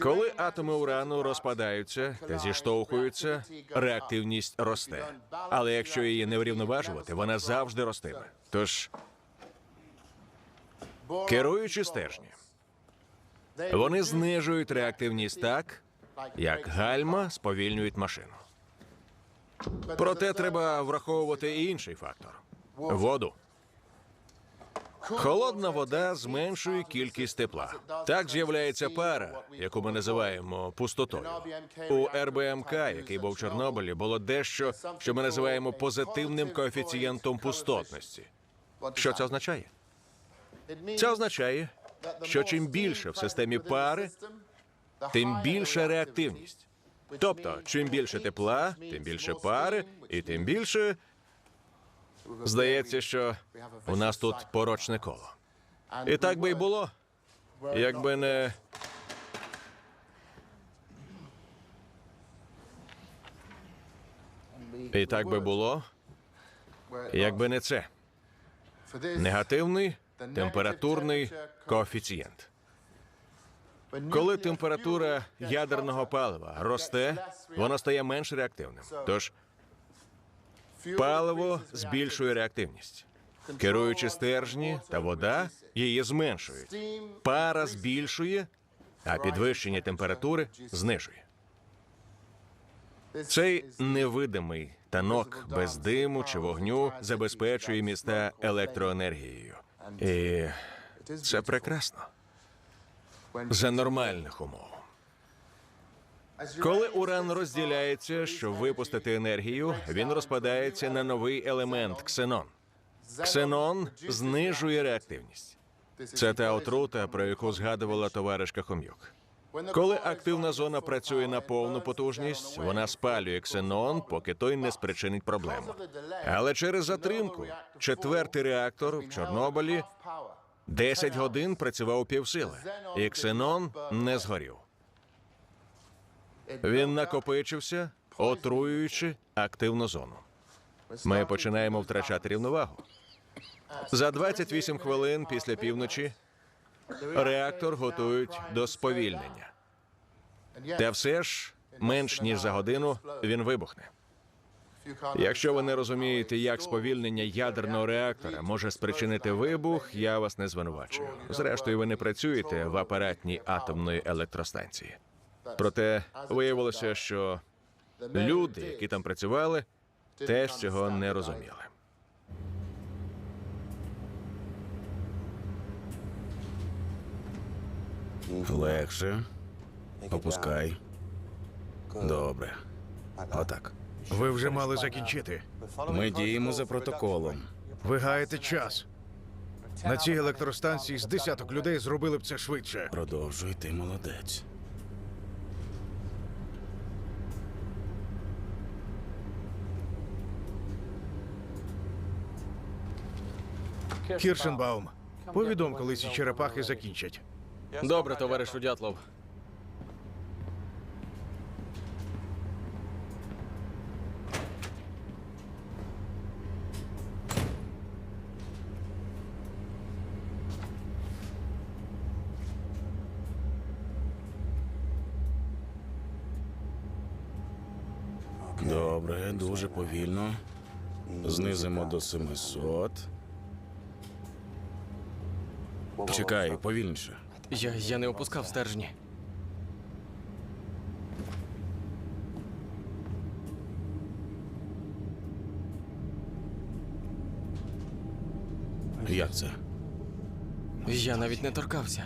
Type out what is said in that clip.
Коли атоми урану розпадаються та зіштовхуються, реактивність росте. Але якщо її не врівноважувати, вона завжди ростиме. Тож, керуючи стержні, вони знижують реактивність так, як гальма сповільнюють машину. Проте треба враховувати і інший фактор воду. Холодна вода зменшує кількість тепла. Так з'являється пара, яку ми називаємо пустотою. У РБМК, який був в Чорнобилі, було дещо, що ми називаємо позитивним коефіцієнтом пустотності. Що це означає? Це означає, що чим більше в системі пари, тим більша реактивність. Тобто, чим більше тепла, тим більше пари, і тим більше. Здається, що у нас тут порочне коло. І так би й було, якби не. І так би було, якби не це. Негативний температурний коефіцієнт. Коли температура ядерного палива росте, воно стає менш реактивним. Тож паливо збільшує реактивність. Керуючи стержні та вода її зменшують. Пара збільшує, а підвищення температури знижує. Цей невидимий танок без диму чи вогню забезпечує міста електроенергією. І це прекрасно за нормальних умов. Коли уран розділяється, щоб випустити енергію, він розпадається на новий елемент ксенон. Ксенон знижує реактивність. Це та отрута, про яку згадувала товаришка Хом'юк. Коли активна зона працює на повну потужність, вона спалює ксенон, поки той не спричинить проблему. Але через затримку четвертий реактор в Чорнобилі 10 годин працював півсили, і ксенон не згорів. Він накопичився, отруюючи активну зону. Ми починаємо втрачати рівновагу. За 28 хвилин після півночі реактор готують до сповільнення. Та все ж менш ніж за годину він вибухне. Якщо ви не розумієте, як сповільнення ядерного реактора може спричинити вибух, я вас не звинувачую. Зрештою, ви не працюєте в апаратній атомної електростанції. Проте виявилося, що люди, які там працювали, теж цього не розуміли. Легше. Опускай. Добре. Отак. Ви вже мали закінчити. Ми діємо за протоколом. Ви гаєте час. На цій електростанції з десяток людей зробили б це швидше. Продовжуй, ти молодець. Кіршенбаум, повідом, коли ці черепахи закінчать. Добре, товаришу Дятлов. Добре, дуже повільно. Знизимо до 700. Чекай, повільніше. Я, я не опускав стержні. Як це? Я навіть не торкався.